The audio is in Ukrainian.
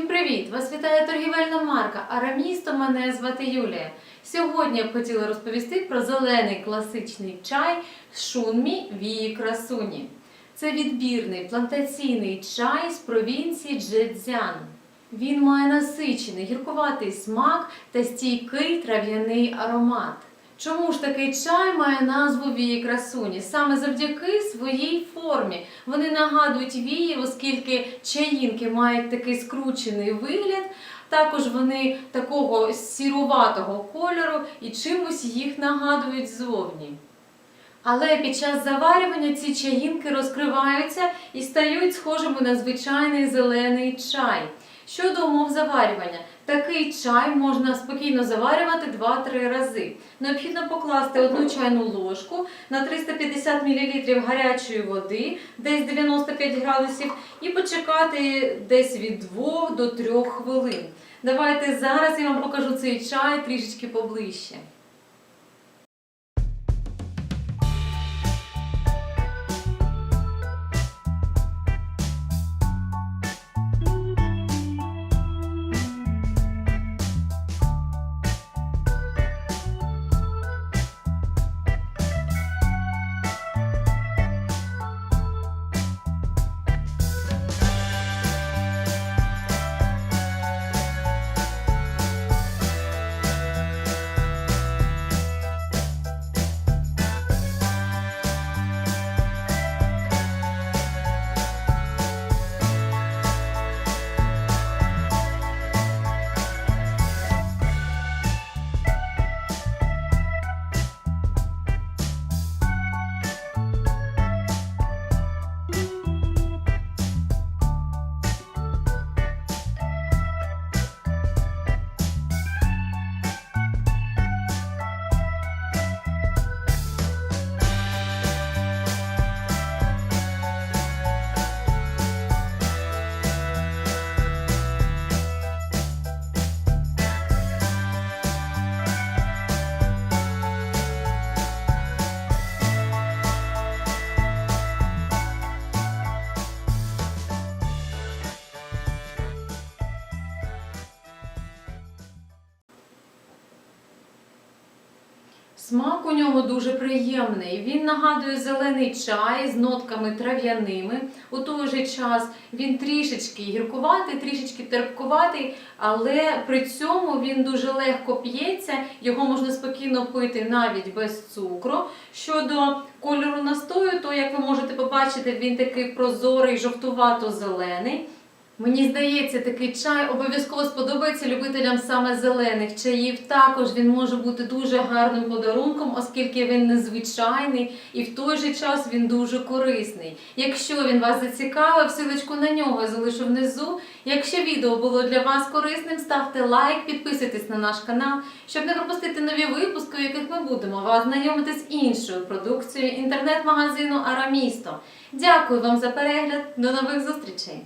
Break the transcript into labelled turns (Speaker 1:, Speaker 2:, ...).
Speaker 1: Привіт! Вас вітає торгівельна марка Арамісто. Мене звати Юлія. Сьогодні я б хотіла розповісти про зелений класичний чай Шунмі Вії Красуні. Це відбірний плантаційний чай з провінції Джедзян. Він має насичений гіркуватий смак та стійкий трав'яний аромат. Чому ж такий чай має назву вії красуні? Саме завдяки своїй формі. Вони нагадують вії, оскільки чаїнки мають такий скручений вигляд. Також вони такого сіруватого кольору і чимось їх нагадують ззовні. Але під час заварювання ці чаїнки розкриваються і стають схожими на звичайний зелений чай. Щодо умов заварювання, такий чай можна спокійно заварювати 2-3 рази. Необхідно покласти одну чайну ложку на 350 мл гарячої води, десь 95 градусів, і почекати десь від 2 до 3 хвилин. Давайте зараз я вам покажу цей чай трішечки поближче. Смак у нього дуже приємний. Він нагадує зелений чай з нотками трав'яними. У той же час він трішечки гіркуватий, трішечки терпкуватий, але при цьому він дуже легко п'ється. Його можна спокійно пити навіть без цукру. Щодо кольору настою, то як ви можете побачити, він такий прозорий, жовтувато-зелений. Мені здається, такий чай обов'язково сподобається любителям саме зелених чаїв. Також він може бути дуже гарним подарунком, оскільки він незвичайний і в той же час він дуже корисний. Якщо він вас зацікавив, силочку на нього я залишу внизу. Якщо відео було для вас корисним, ставте лайк, підписуйтесь на наш канал, щоб не пропустити нові випуски, у яких ми будемо вас знайомити з іншою продукцією інтернет-магазину Арамісто. Дякую вам за перегляд. До нових зустрічей!